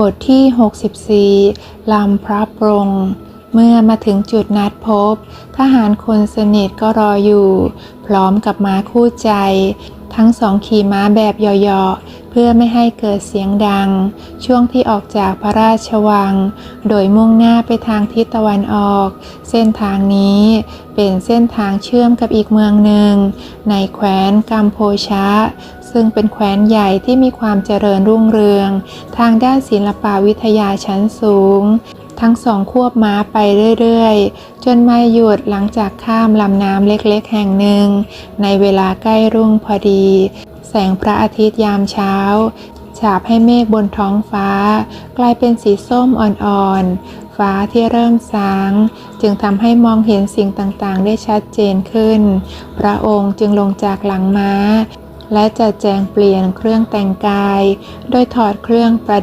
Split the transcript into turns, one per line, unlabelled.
บทที่ 64 ลำพระปรงเมื่อมาถึงจุดนัดพบ ทหารคนสนิทก็รออยู่ พร้อมกับม้าคู่ใจ ทั้งสองขี่ม้าแบบย่อๆเพื่อไม่ให้เกิดเสียงดัง ช่วงที่ออกจากพระราชวัง โดยมุ่งหน้าไปทางทิศตะวันออก เส้นทางนี้เป็นเส้นทางเชื่อมกับอีกเมืองหนึ่ง ในแคว้นกัมโพชะ ซึ่งเป็นแคว้นใหญ่ที่มีความเจริญรุ่งเรือง ทางด้านศิลปวิทยาชั้นสูง ทั้งสองควบม้าไปเรื่อยๆ จนไม่หยุดหลังจากข้ามลำน้ำเล็กๆ แห่งหนึ่ง ในเวลาใกล้รุ่งพอดี แสงพระอาทิตย์ยามเช้า ฉาบให้เมฆบนท้องฟ้า กลายเป็นสีส้มอ่อนๆ ฟ้าที่เริ่มสาง จึงทำให้มองเห็นสิ่งต่างๆ ได้ชัดเจนขึ้น พระองค์จึงลงจากหลังม้า และจัดแจงเปลี่ยนเครื่องแต่งกาย โดยถอดเครื่องประ